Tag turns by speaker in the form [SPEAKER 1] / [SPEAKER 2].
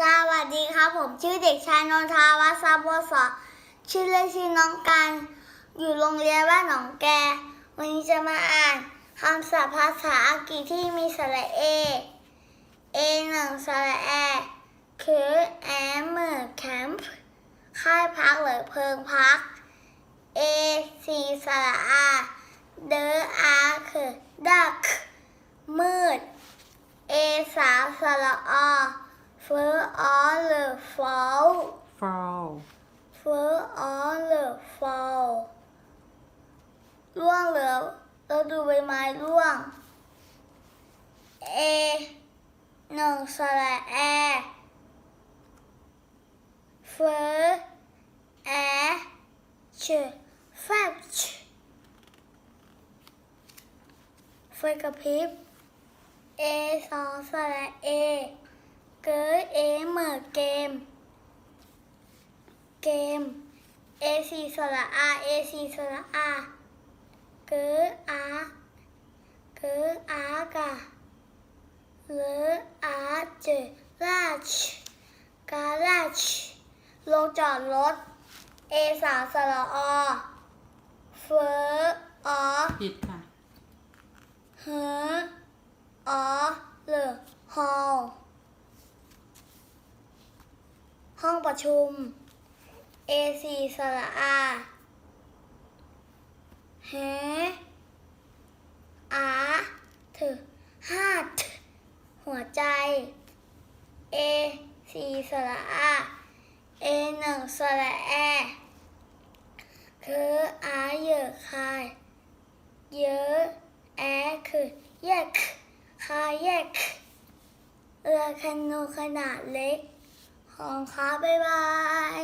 [SPEAKER 1] สวัสดีครับ ผมชื่อเด็กชายนนทาวัฒน์ซาโบวสชื่อเล่นชื่อน้องกันอยู่โรงเรียนบ้านหนองแก วันนี้จะมาอ่านคำศัพท์ภาษาอังกฤษที่มีสระเอ เอหนึ่งสระแอคือแอมเมอร์แคมป์ค่ายพักหรือเพิงพัก เอสี่สระอา เดออาคือดัก มืด เอสามสระอเฟอออ หรือฟอล
[SPEAKER 2] fall
[SPEAKER 1] เฟอออหรือฟอลร่วงเหลือเราดูใบไม้ร่วงเอหนึ่งสระแอเฟอแอชแฟบชไฟกระพริบเอสองสระเอ เกเอเมเกม เกมเอซีสระอาเอซีสระอาเกอาเกิดอากาเลออาเจลาชกาลาชลงจอดรถ เอสามสระอเฟอออ
[SPEAKER 2] ผิดค่ะ
[SPEAKER 1] เฮอออหรือฮอล ห้องประชุม A4 สระอาเฮอาถึฮาดหัวใจ A4 สระอา A1 สระแอคืออาเยอะคายเยอะแอคือแยกคายแยกเรือคนูขนาดเล็ก ของค้าบ๊ายบาย